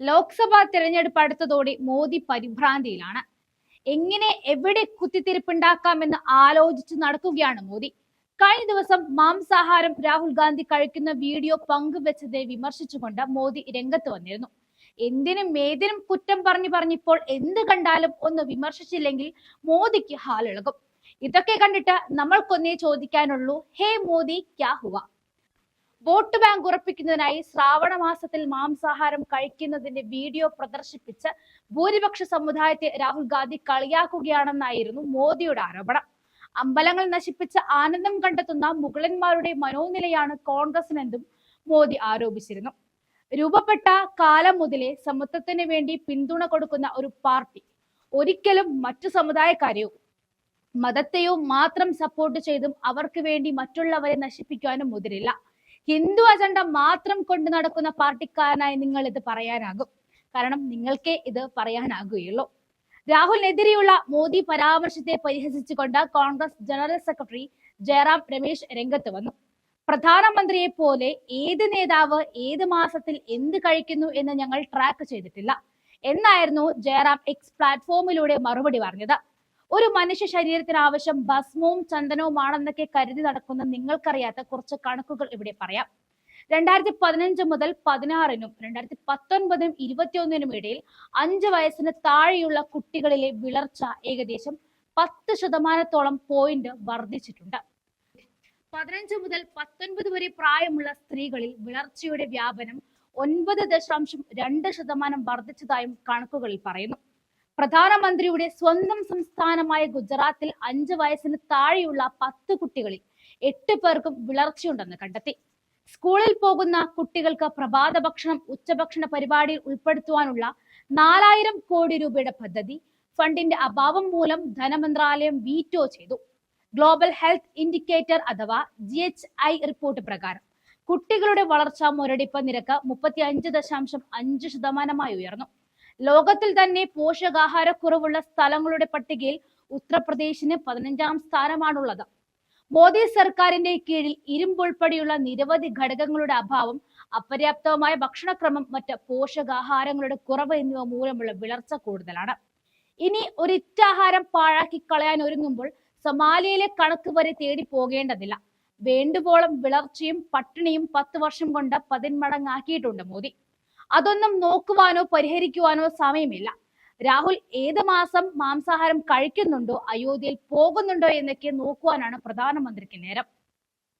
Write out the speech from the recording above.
ലോക്സഭാ തെരഞ്ഞെടുപ്പ് അടുത്തതോടെ മോദി പരിഭ്രാന്തിയിലാണ്. എങ്ങനെ എവിടെ കുത്തിത്തിരിപ്പുണ്ടാക്കാമെന്ന് ആലോചിച്ച് നടക്കുകയാണ് മോദി. കഴിഞ്ഞ ദിവസം മാംസാഹാരം രാഹുൽ ഗാന്ധി കഴിക്കുന്ന വീഡിയോ പങ്കുവെച്ചതെ വിമർശിച്ചുകൊണ്ട് മോദി രംഗത്ത് വന്നിരുന്നു. എന്തിനും ഏതിനും കുറ്റം പറഞ്ഞു പറഞ്ഞിപ്പോൾ എന്ത് കണ്ടാലും ഒന്ന് വിമർശിച്ചില്ലെങ്കിൽ മോദിക്ക് ഹാളിളകും. ഇതൊക്കെ കണ്ടിട്ട് നമ്മൾക്കൊന്നേ ചോദിക്കാനുള്ളൂ ഹേ മോദി ക്യാ ഹുവ? വോട്ട് ബാങ്ക് ഉറപ്പിക്കുന്നതിനായി ശ്രാവണ മാസത്തിൽ മാംസാഹാരം കഴിക്കുന്നതിന്റെ വീഡിയോ പ്രദർശിപ്പിച്ച് ഭൂരിപക്ഷ സമുദായത്തെ രാഹുൽ ഗാന്ധി കളിയാക്കുകയാണെന്നായിരുന്നു മോദിയുടെ ആരോപണം. അമ്പലങ്ങൾ നശിപ്പിച്ച് ആനന്ദം കണ്ടെത്തുന്ന മുഗളന്മാരുടെ മനോനിലയാണ് കോൺഗ്രസിനെന്നും മോദി ആരോപിച്ചിരുന്നു. രൂപപ്പെട്ട കാലം മുതലേ സമത്വത്തിന് വേണ്ടി പിന്തുണ കൊടുക്കുന്ന ഒരു പാർട്ടി ഒരിക്കലും മറ്റു സമുദായക്കാരെയോ മതത്തെയോ മാത്രം സപ്പോർട്ട് ചെയ്തും അവർക്ക് വേണ്ടി മറ്റുള്ളവരെ നശിപ്പിക്കാനും മുതിരില്ല. ഹിന്ദു അജണ്ട മാത്രം കൊണ്ടു നടക്കുന്ന പാർട്ടിക്കാരനായി നിങ്ങൾ ഇത് പറയാനാകും. കാരണം നിങ്ങൾക്കേ ഇത് പറയാനാകുകയുള്ളൂ. രാഹുലിനെതിരെയുള്ള മോദി പരാമർശത്തെ പരിഹസിച്ചുകൊണ്ട് കോൺഗ്രസ് ജനറൽ സെക്രട്ടറി ജയറാം രമേശ് രംഗത്ത് വന്നു. പ്രധാനമന്ത്രിയെ പോലെ ഏത് നേതാവ് ഏത് മാസത്തിൽ എന്ത് കഴിക്കുന്നു എന്ന് ഞങ്ങൾ ട്രാക്ക് ചെയ്തിട്ടില്ല. എന്നായിരുന്നു ജയറാം എക്സ് പ്ലാറ്റ്ഫോമിലൂടെ മറുപടി പറഞ്ഞത്. ഒരു മനുഷ്യ ശരീരത്തിന് ആവശ്യം ഭസ്മവും ചന്ദനവുമാണെന്നൊക്കെ കരുതി നടക്കുന്ന നിങ്ങൾക്കറിയാത്ത കുറച്ച് കണക്കുകൾ ഇവിടെ പറയാം. രണ്ടായിരത്തി പതിനഞ്ച് മുതൽ പതിനാറിനും രണ്ടായിരത്തി പത്തൊൻപതിനും ഇരുപത്തിയൊന്നിനും ഇടയിൽ അഞ്ച് വയസ്സിന് താഴെയുള്ള കുട്ടികളിലെ വിളർച്ച ഏകദേശം പത്ത് ശതമാനത്തോളം പോയിന്റ് വർദ്ധിച്ചിട്ടുണ്ട്. പതിനഞ്ച് മുതൽ പത്തൊൻപത് വരെ പ്രായമുള്ള സ്ത്രീകളിൽ വിളർച്ചയുടെ വ്യാപനം ഒൻപത് ദശാംശം രണ്ട് ശതമാനം വർദ്ധിച്ചതായും കണക്കുകളിൽ പറയുന്നു. പ്രധാനമന്ത്രിയുടെ സ്വന്തം സംസ്ഥാനമായ ഗുജറാത്തിൽ അഞ്ച് വയസ്സിന് താഴെയുള്ള പത്ത് കുട്ടികളിൽ എട്ട് പേർക്കും വിളർച്ചയുണ്ടെന്ന് കണ്ടെത്തി. സ്കൂളിൽ പോകുന്ന കുട്ടികൾക്ക് പ്രഭാത ഭക്ഷണം ഉച്ചഭക്ഷണ പരിപാടിയിൽ ഉൾപ്പെടുത്തുവാനുള്ള നാലായിരം കോടി രൂപയുടെ പദ്ധതി ഫണ്ടിന്റെ അഭാവം മൂലം ധനമന്ത്രാലയം വീറ്റോ ചെയ്തു. ഗ്ലോബൽ ഹെൽത്ത് ഇൻഡിക്കേറ്റർ അഥവാ ജി എച്ച് ഐ റിപ്പോർട്ട് പ്രകാരം കുട്ടികളുടെ വളർച്ചാ മുരടിപ്പ് നിരക്ക് മുപ്പത്തി അഞ്ച് ദശാംശം അഞ്ച് ശതമാനമായി ഉയർന്നു. ലോകത്തിൽ തന്നെ പോഷകാഹാരക്കുറവുള്ള സ്ഥലങ്ങളുടെ പട്ടികയിൽ ഉത്തർപ്രദേശിന് പതിനഞ്ചാം സ്ഥാനമാണുള്ളത്. മോദി സർക്കാരിന്റെ കീഴിൽ ഇരുമ്പുൾപ്പെടെയുള്ള നിരവധി ഘടകങ്ങളുടെ അഭാവം അപര്യാപ്തമായ ഭക്ഷണക്രമം മറ്റ് പോഷകാഹാരങ്ങളുടെ കുറവ് എന്നിവ മൂലമുള്ള വിളർച്ച കൂടുതലാണ്. ഇനി ഒരിറ്റാഹാരം പാഴാക്കി കളയാൻ ഒരുങ്ങുമ്പോൾ സൊമാലിയയിലെ കണക്ക് വരെ തേടി പോകേണ്ടതില്ല. വേണ്ടുവോളം വിളർച്ചയും പട്ടിണിയും പത്ത് വർഷം കൊണ്ട് പതിന്മടങ്ങാക്കിയിട്ടുണ്ട് മോദി. അതൊന്നും നോക്കുവാനോ പരിഹരിക്കുവാനോ സമയമില്ല. രാഹുൽ ഏത് മാസം മാംസാഹാരം കഴിക്കുന്നുണ്ടോ അയോധ്യയിൽ പോകുന്നുണ്ടോ എന്നൊക്കെ നോക്കുവാനാണ് പ്രധാനമന്ത്രിക്ക് നേരം.